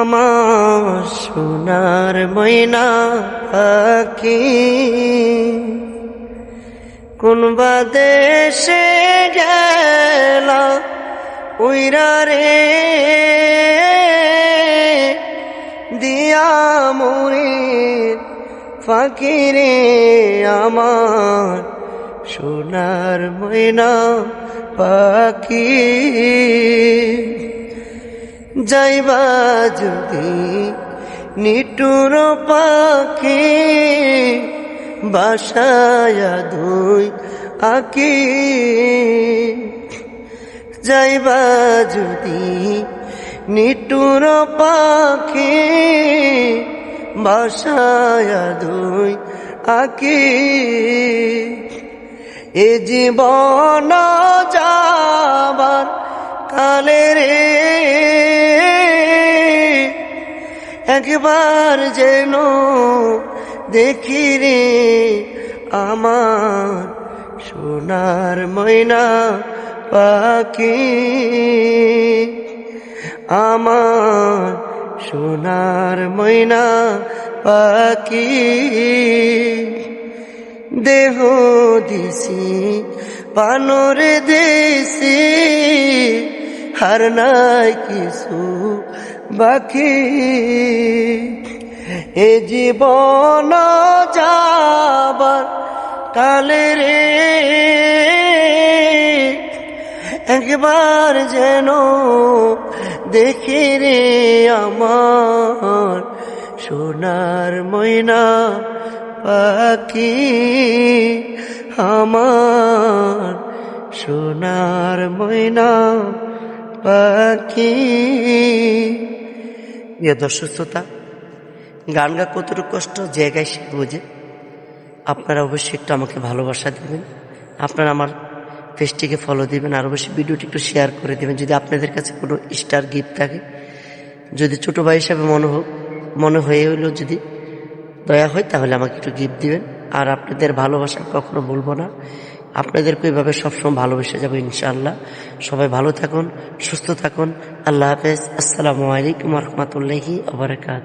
আমার সোনার ময়না পাখি। কোন বা দেশে গেলা উইরা রে? দিয়া মুরির ফাকিরে আমার সোনার ময়না পাখি। যাইবা যদি নিটুর পাখি, বাসায়া দুই আকি। যাইবা যদি নিটুর পাখি, বাসায়া দুই আকি। এ জীবন যাবার কালে রে একবার যেন দেখি রে আমার সোনার ময়না পাখি। আমার সোনার ময়না পাখি। দেহ দিছি পানরে দেশি হার নাই কিছু বাকি এ জীবন যাবার কালে রে, একবার যেন দেখি রে আমার সোনার ময়না পাখি আমার সোনার ময়না পাখি। শ্রোতা গান গা কতটুকু কষ্ট, জায়গায় সে বোঝে। আপনারা অবশ্যই একটু আমাকে ভালোবাসা দেবেন। আপনারা আমার পেজটিকে ফলো দিবেন আর অবশ্যই ভিডিওটি একটু শেয়ার করে দেবেন। যদি আপনাদের কাছে কোনো স্টার গিফট থাকে, যদি ছোট ভাই হিসাবে মনে হোক মনে হয়ে হইল যদি দয়া হয়, তাহলে আমাকে একটু গিফট দিবেন। আর আপনাদের ভালোবাসা কখনো বলব না। আপনাদেরকে এইভাবে সবসময় ভালোবেসে যাব ইনশাআল্লাহ। সবাই ভালো থাকুন, সুস্থ থাকুন। আল্লাহ হাফেজ। আসসালামু আলাইকুম রহমতুল্লাহি আবরাকাত